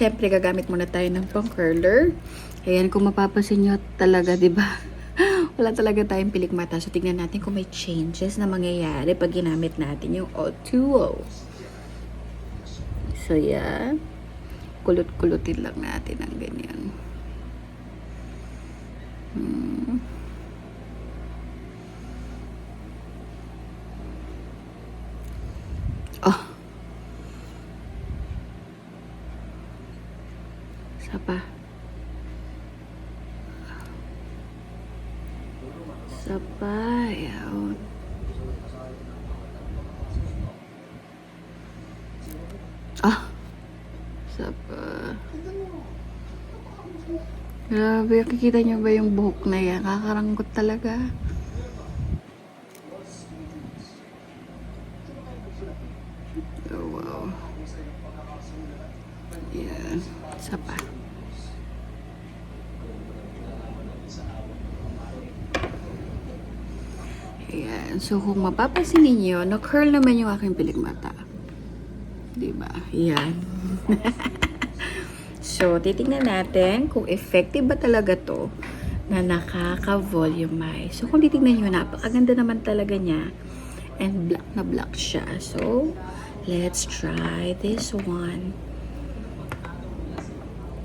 Siyempre, gagamit muna tayo ng pang curler. Ayan, kung mapapansin nyo talaga, di ba? Wala talaga tayong pilik mata. So, tignan natin kung may changes na mangyayari pag ginamit natin yung O2O. So, yan. Kulot-kulutin lang natin ang ganyan. Hmm. Oh. Isa pa. Isa pa. Yawn. Ah. Isa pa. Grabe, kikita niyo ba yung buhok na yan? Kakaranggot talaga. Oh, wow. Yan. Isa pa. Ayan. So, kung mapapansin ninyo, na-curl naman yung aking pilik mata. Diba? Yan. so, titingnan natin kung effective ba talaga to na nakaka-volumize. So, kung titingnan nyo, napakaganda naman talaga niya. And black na black siya. So, let's try this one.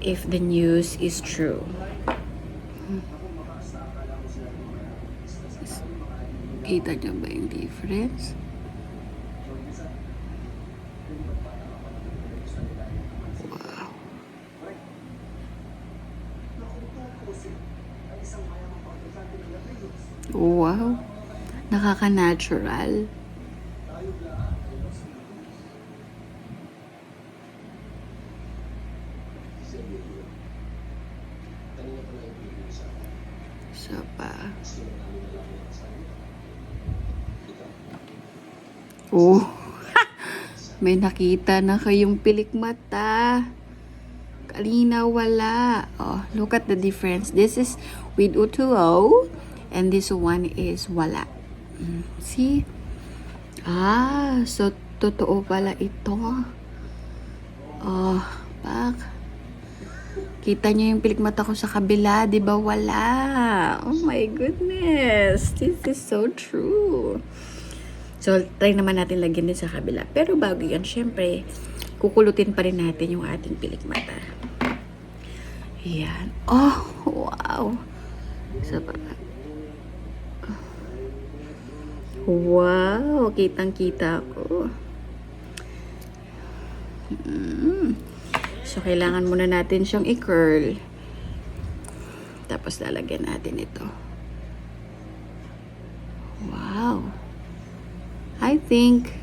If the news is true. Kita nyo ba yung difference? Wow. Wow. Nakaka-natural. Isa pa. Oh. May nakita na kayong pilik mata. Kanina wala. Oh, look at the difference. This is with O2O and this one is wala. Mm, See? Ah, so totoo pala ito. Oh, pak. Kita niyo yung pilik mata ko sa kabila, 'di ba? Wala. Oh my goodness. This is so true. So, try naman natin lagyan din sa kabila. Pero bago yan, syempre, kukulutin pa rin natin yung ating pilik mata. Ayan. Oh, wow. Pa. Wow, kitang-kita ko. Mm. So, kailangan muna natin siyang i-curl. Tapos, lalagyan natin ito. Wow. I think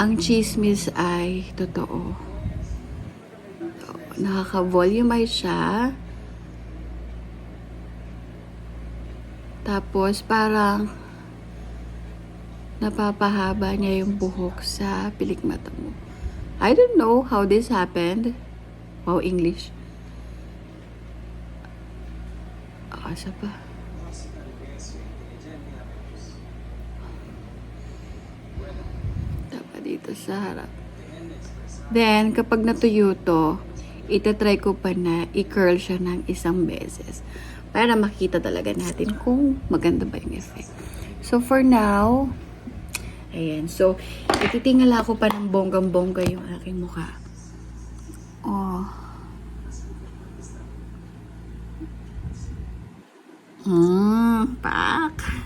ang chismis ay totoo. Nakaka-volumize siya. Tapos parang napapahaba niya yung buhok sa pilik mata mo. I don't know how this happened. Wow, English. Ah, isa pa. Dito sa harap. Then, kapag natuyo to, itatry ko pa na i-curl siya ng isang beses. Para makita talaga natin kung maganda ba yung effect. So, for now, ayan. So, ititingala ko pa ng bonggang-bongga yung aking mukha. Oh. Hmm, pak.